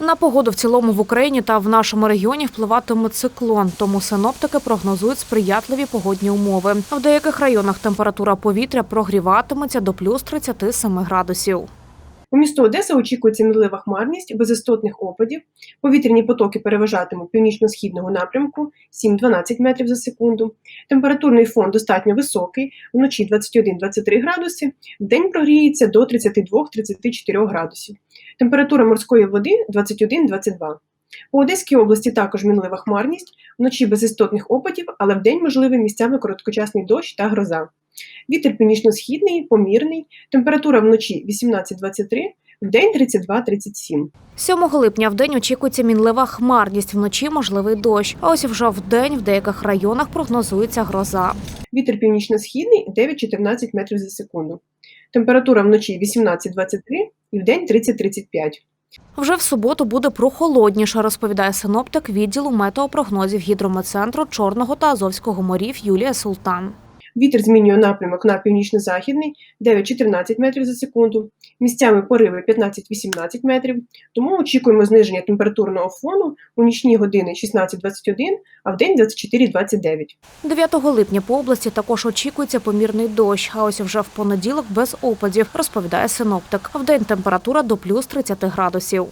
На погоду в цілому в Україні та в нашому регіоні впливатиме циклон, тому синоптики прогнозують сприятливі погодні умови. В деяких районах температура повітря прогріватиметься до плюс 37 градусів. У місту Одеса очікується мінлива хмарність без істотних опадів. Повітряні потоки переважатимуть північно-східного напрямку 7-12 метрів за секунду. Температурний фон достатньо високий, вночі 21-23 градуси, вдень прогріється до 32-34 градусів. Температура морської води 21-22. У Одеській області також мінлива хмарність, вночі без істотних опадів, але вдень можливий місцями короткочасний дощ та гроза. Вітер північно-східний, помірний, температура вночі 18-23, вдень 32-37. 7 липня в день очікується мінлива хмарність, вночі можливий дощ. А ось вже в день в деяких районах прогнозується гроза. Вітер північно-східний 9-14 метрів за секунду. Температура вночі 18-23 і вдень 30-35. Вже в суботу буде прохолодніше, розповідає синоптик відділу метеопрогнозів гідрометцентру Чорного та Азовського морів Юлія Султан. Вітер змінює напрямок на північно-західний 9-14 метрів за секунду, місцями пориви 15-18 метрів. Тому очікуємо зниження температурного фону у нічні години 16-21, а в день 24-29. 9 липня по області також очікується помірний дощ, а ось вже в понеділок без опадів, розповідає синоптик. Вдень температура до плюс 30 градусів.